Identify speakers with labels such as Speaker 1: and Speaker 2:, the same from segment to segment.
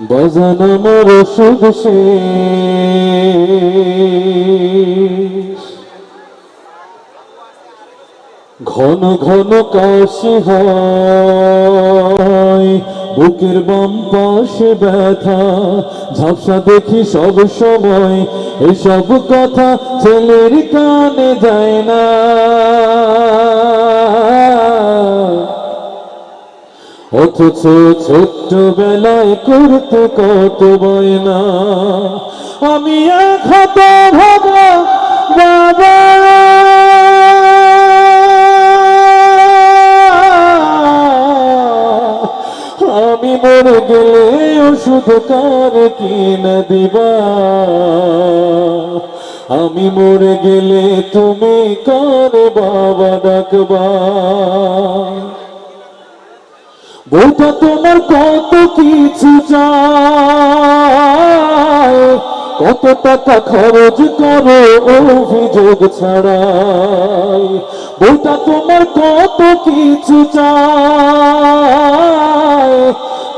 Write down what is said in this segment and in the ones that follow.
Speaker 1: বাজান আমার ওষুধ ঘন ঘন কাশি হয়, বুকের বাম পাশে ব্যথা, ঝাপসা দেখি সব সময়, এসব কথা ছেলের কানে যায় না। অথচ ছোট্ট বেলায় করতে কত বয়না আমি এক হত ভাবা বাবা আমি মরে গেলে ওষুধ কার কিনা দিবা? আমি মরে গেলে তুমি কার বাবা ডাকবা? বউটা তোমার কত কিছু চায়? কত টাকা খরচ করো অভিযোগ ছাড়াই? বউটা তোমার কত কিছু চায়?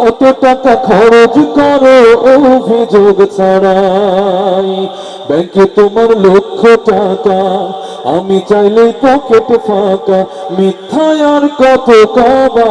Speaker 1: কত টাকা খরচ করো অভিযোগ ছাড়াই? ব্যাংকে তোমার লক্ষ টাকা, আমি চাইলে পকেট ফাঁকা, মিথ্যায় আর কত কবা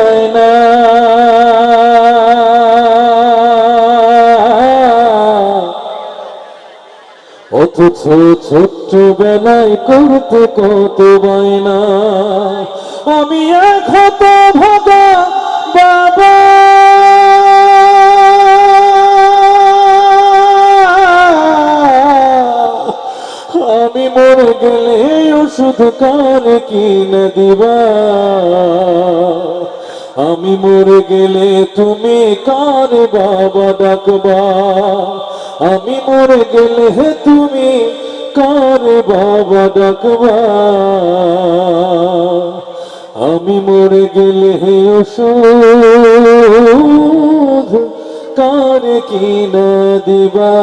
Speaker 1: অথচ ছোট্ট বেলায় করতে কত বায়না। আমি এক হত ভাগা বাবা। আমি মরে গেলে ওষুধ কার কিনে দিবা। আমি মরে গেলে তুমি কার বাবা ডাকবা। আমি মরে গেলে তুমি কার বাবা ডাকবা? আমি মরে গেলে হে ওষুধ কার কিনা দিবা?